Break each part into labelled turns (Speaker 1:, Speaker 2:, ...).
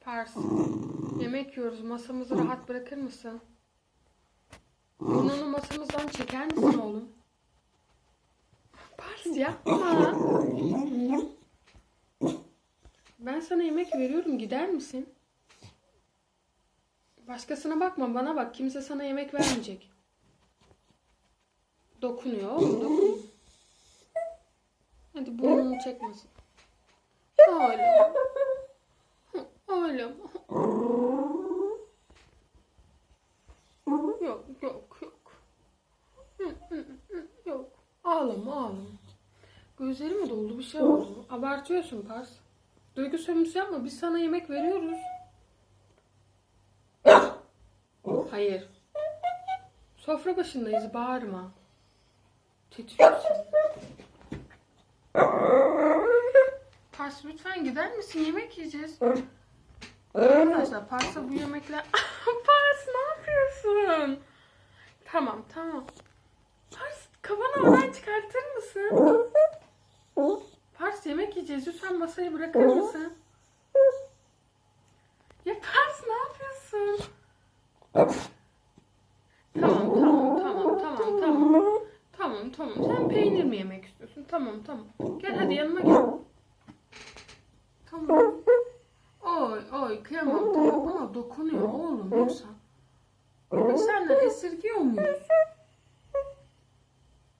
Speaker 1: Pars. Yemek yiyoruz. Masamızı rahat bırakır mısın? Bunu masamızdan çeker misin oğlum? Pars yapma. Ben sana yemek veriyorum. Gider misin? Başkasına bakma. Bana bak. Kimse sana yemek vermeyecek. Dokunuyor oğlum. Dokunuyor. Hadi burnunu çekmesin. Öyle. Öyle. Yok yok yok. Yok. Ağlama ağlama. Gözleri mi doldu bir şey oldu. Abartıyorsun Pars. Duygu sömürüsü yapma. Biz sana yemek veriyoruz. Hayır. Sofra başındayız. Bağırma. Titriyorsun. Pars lütfen gider misin? Yemek yiyeceğiz. Arkadaşlar Pars'a bu yemekler... Pars ne yapıyorsun? Tamam tamam. Pars kafanı oradan çıkartır mısın? Pars yemek yiyeceğiz. Lütfen masayı bırakır mısın? Ya Pars ne yapıyorsun? Tamam tamam tamam tamam tamam. Tamam tamam. Sen peynir mi yemek istiyorsun? Tamam tamam. Gel hadi yanıma gel. Tamam. Dokunuyor oğlum yoksa. Biz senden esirgiyor muyuz?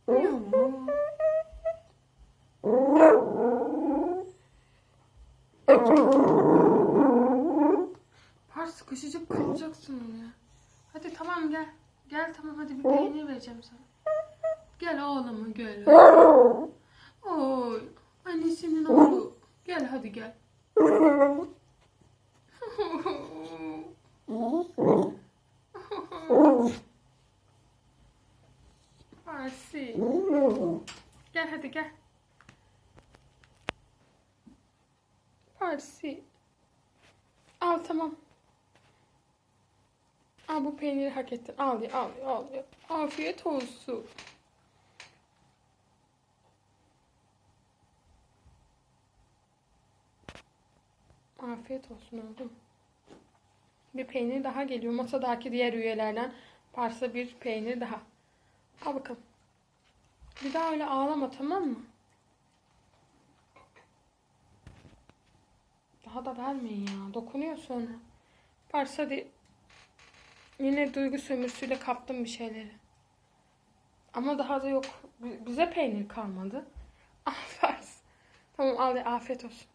Speaker 1: Yavrum. Par sıkışacak kalacaksın ya. Hadi tamam gel. Gel tamam hadi bir peynir vereceğim sana. Gel oğlum gel. Oy annesinin oğlu. Gel hadi gel. Gel hadi gel. Parsi. Al tamam. Al bu peyniri hak ettin. Al ya al ya al ya. Afiyet olsun. Afiyet olsun oğlum. Bir peynir daha geliyor. Masadaki diğer üyelerden Pars'a bir peynir daha. Al bakalım. Bir daha öyle ağlama tamam mı? Daha da vermeyin ya. Dokunuyor sonra. Pars hadi. Yine duygu sömürüsüyle kaptım bir şeyleri. Ama daha da yok. Bize peynir kalmadı. Pars. Tamam al afiyet olsun.